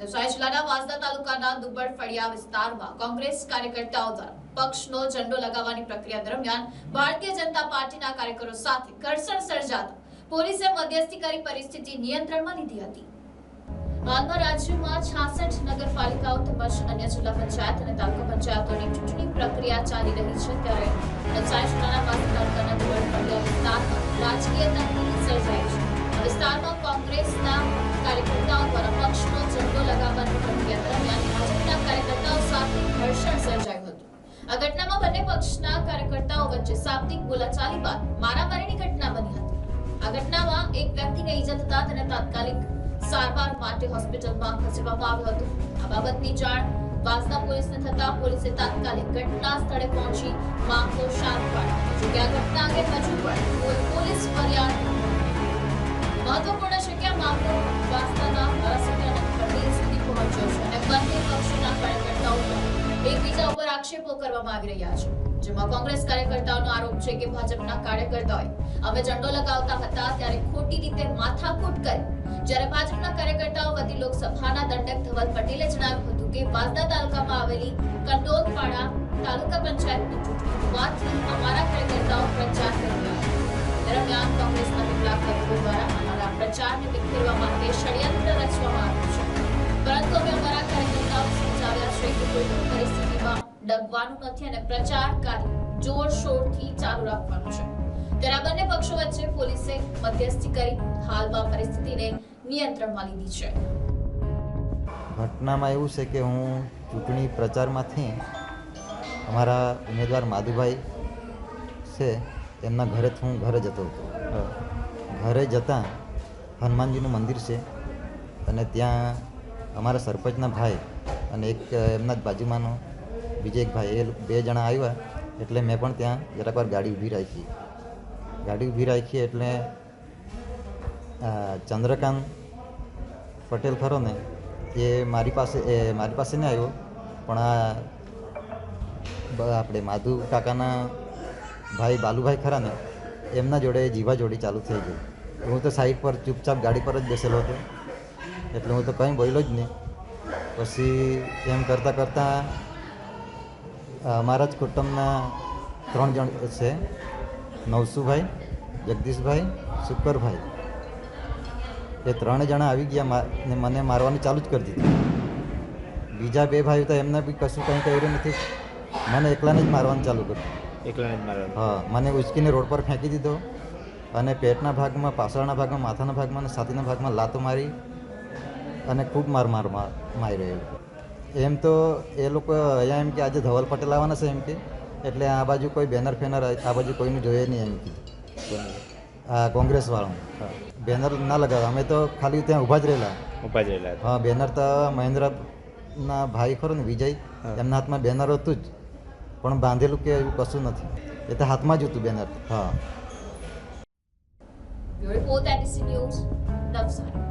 નવસારી જિલ્લાના વાંસદા તાલુકાના દુબ્બડ ફળિયા વિસ્તારમાં કોંગ્રેસ કાર્યકર્તાઓ દ્વારા પક્ષનો ઝંડો લગાવવાની પ્રક્રિયા દરમિયાન ભારતીય જનતા પાર્ટીના કાર્યકરો સાથે ઘર્ષણ સર્જાતા પોલીસે મધ્યસ્થી કરી પરિસ્થિતિ નિયંત્રણમાં લીધી હતી. હાલમાં રાજ્યમાં છાસઠ નગરપાલિકાઓ, તેમજ અન્ય જિલ્લા પંચાયત અને તાલુકા પંચાયતોની ચૂંટણી પ્રક્રિયા ચાલી રહી છે ત્યારે નવસારી જિલ્લાના વાંસદા તાલુકાના ફળિયા વિસ્તારમાં રાજકીય તંગી સર્જાઈ આ ઘટનામાં બંને પક્ષના કાર્યકર્તાઓ વચ્ચે શાબ્દિક બોલાચાલી બાદ મારામારીની ઘટના બની હતી. આ ઘટનામાં એક વ્યક્તિને ઈજા થતા તેને તાત્કાલિક સારવાર માટે હોસ્પિટલમાં ખસેડવામાં આવ્યો હતો. આ બાબતની જાણ વાસના પોલીસને થતા પોલીસે તાત્કાલિક ઘટના સ્થળે પહોંચી મામલો શાંત પાડ્યો. આક્ષેપો કરવામાં આવી રહ્યા છે, જેમાં કોંગ્રેસ કાર્યકર્તાઓનો આરોપ છે કે ભાજપના કાર્યકર્તાઓએ અમે ઝંડો લગાવતા હતા ત્યારે ખોટી રીતે માથાકૂટ કરી. જ્યારે ભાજપના કાર્યકર્તાઓ વતી લોકસભાના દંડક ધવલ પટેલે જણાવ્યું હતું કે વાંસદા તાલુકામાં આવેલી કંડોલપાડા તાલુકા પંચાયતની ચૂંટણી અમારા કાર્યકર્તાઓ પ્રચાર કરી રહ્યા દરમિયાન કોંગ્રેસના કેટલાક તત્વો દ્વારા અમારા પ્રચારને વિખેરવા માટે ષડયંત્ર રચવામાં આવ્યું છે. પરંતુ અમે અમારા કાર્યકર્તાઓ ડગવાનું નથી અને પ્રચાર કાર્ય જોરશોરથી ચાલુ રાખવાનું છે. ત્યારે બંને પક્ષો વચ્ચે પોલીસે મધ્યસ્થી કરી હાલમાં પરિસ્થિતિને નિયંત્રણમાં લીધી છે. ઘટનામાં એવું છે કે હું ચૂંટણી પ્રચારમાંથી અમારા ઉમેદવાર માધુભાઈ છે એમના ઘરેથી હું ઘરે જતો હતો. ઘરે જતાં હનુમાનજીનું મંદિર છે અને ત્યાં અમારા સરપંચના ભાઈ અને એક એમના જ બાજુમાંનો બીજો એક ભાઈ એ બે જણા આવ્યા એટલે મેં પણ ત્યાં જરાક વાર ગાડી ઊભી રાખી. ગાડી ઊભી રાખી એટલે ચંદ્રકાંત પટેલ ખરો ને, એ મારી પાસે, એ મારી પાસે નહીં આવ્યો, પણ આ આપણે માધુ કાકાના ભાઈ, બાલુભાઈ ખરા ને, એમના જોડે જીવા જોડી ચાલુ થઈ ગઈ. હું તો સાઈડ પર ચૂપચાપ ગાડી પર જ બેસેલો હતો. એટલે હું તો કંઈ બોલ્યો જ નહીં. પછી એમ કરતાં કરતાં અમારા જ કુટુંબના ત્રણ જણ છે. નવસુભાઈ જગદીશભાઈ શુકરભાઈ એ ત્રણ જણા આવી ગયા ને મને મારવાનું ચાલુ જ કરી દીધું. બીજા બે ભાઈઓ તો એમને બી કશું કંઈ કર્યું નથી. મને એકલાને જ મારવાનું ચાલુ કર્યું. એકલાને જ મારવાનું? હા મને ઉચકીને રોડ પર ફેંકી દીધો અને પેટના ભાગમાં પાછળના ભાગમાં માથાના ભાગમાં અને છાતીના ભાગમાં લાતો મારી અને ખૂબ માર માર માર- રહ્યો એમ તો એ લોકો અહીંયા એમ કે આજે ધવલ પટેલ આવવાના છે એમ કે. એટલે આ બાજુ કોઈ બેનર ફેનર આ બાજુ કોઈનું જોઈએ નહીં એમ કે. હા કોંગ્રેસવાળાનું. હા બેનર ના લગાવ્યા અમે તો ખાલી ત્યાં ઊભા જ રહેલા. ઊભા જ રહેલા. હા બેનર તો મહેન્દ્રના ભાઈ ખરો ને વિજય એમના હાથમાં બેનર હતું જ. પણ બાંધેલું કે એવું કશું નથી. એ તો હાથમાં જ હતું બેનર. હા. Report ATC news Navsari